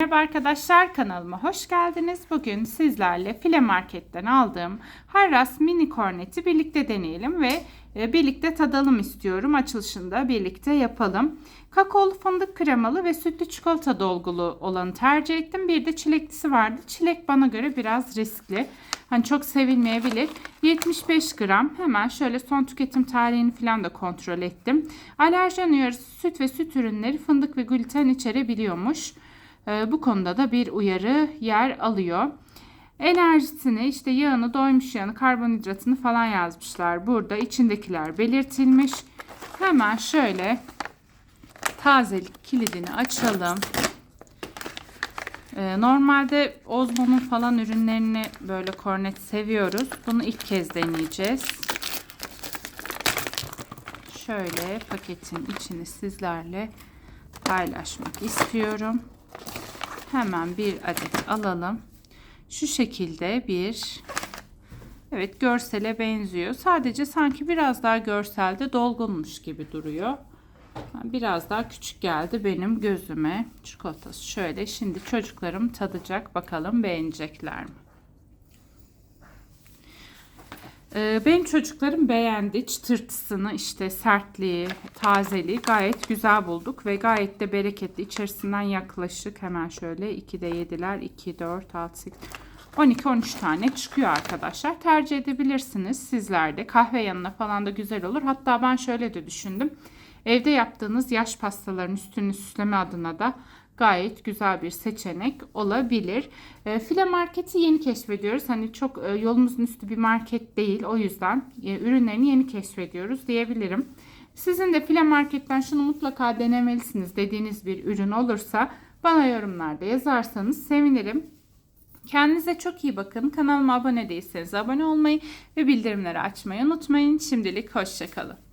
Merhaba arkadaşlar kanalıma hoş geldiniz. Bugün sizlerle File Market'ten aldığım Harras mini korneti birlikte deneyelim ve e, birlikte tadalım istiyorum. Açılışında birlikte yapalım. Kakaolu fındık kremalı ve sütlü çikolata dolgulu olanı tercih ettim. Bir de çileklisi vardı. Çilek bana göre biraz riskli. Hani çok sevilmeyebilir. 75 gram. Hemen şöyle son tüketim tarihini falan da kontrol ettim. Alerjen uyarısı süt ve süt ürünleri fındık ve gluten içerebiliyormuş. Ee, bu konuda da bir uyarı yer alıyor. Enerjisini işte yağını, doymuş yağını, karbonhidratını falan yazmışlar. Burada içindekiler belirtilmiş. Hemen şöyle tazelik kilidini açalım. Ee, normalde Ozmo'nun falan ürünlerini böyle kornet seviyoruz. Bunu ilk kez deneyeceğiz. Şöyle paketin içini sizlerle paylaşmak istiyorum. Hemen bir adet alalım. Şu şekilde bir Evet görsele benziyor. Sadece sanki biraz daha görselde dolgunmuş gibi duruyor. Biraz daha küçük geldi benim gözüme. Çikolatası şöyle. Şimdi çocuklarım tadacak. Bakalım beğenecekler mi? Benim çocuklarım beğendi. Çıtırtısını işte sertliği, tazeliği gayet güzel bulduk ve gayet de bereketli. İçerisinden yaklaşık hemen şöyle 2'de yediler. 2, 4, 6, 8, 12-13 tane çıkıyor arkadaşlar. Tercih edebilirsiniz sizler de. Kahve yanına falan da güzel olur. Hatta ben şöyle de düşündüm. Evde yaptığınız yaş pastaların üstünü süsleme adına da gayet güzel bir seçenek olabilir. E, file marketi yeni keşfediyoruz. Hani çok e, yolumuzun üstü bir market değil. O yüzden e, ürünlerini yeni keşfediyoruz diyebilirim. Sizin de file marketten şunu mutlaka denemelisiniz dediğiniz bir ürün olursa bana yorumlarda yazarsanız sevinirim. Kendinize çok iyi bakın. Kanalıma abone değilseniz abone olmayı ve bildirimleri açmayı unutmayın. Şimdilik hoşçakalın.